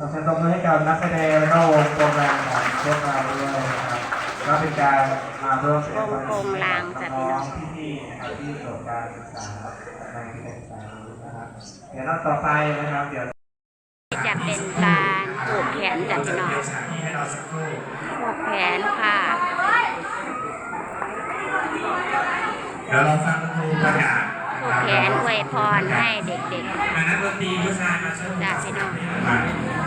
นอกวงกลมแรงของพวกเราด้วยนะครับก็เป็นการมาร่วมแสดงความวงกลมรางจ้ะพี่น้องพี่ๆนะครับที่จบการศึกษาในกิจการนี้นะครับเดี๋ยวรอบต่อไปนะครับเดี๋ยวจะเป็นการผูกแขนจ้ะพี่น้องผูกแขนค่ะเดี๋ยวเราฟังครูประกาศผูกแขนอวยพรให้เด็กมานักดนตรีผู้ชายมาช่วยจ้ะพี่น้อง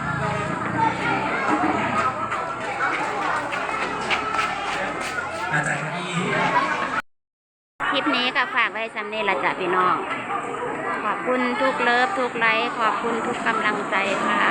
มาอาจารย์ที่คลิปนี้ก็ฝากไว้สำเร็จละจ้ะพี่น้อง ขอบคุณทุกเลิฟทุกไลค์ขอบคุณทุกกำลังใจค่ะ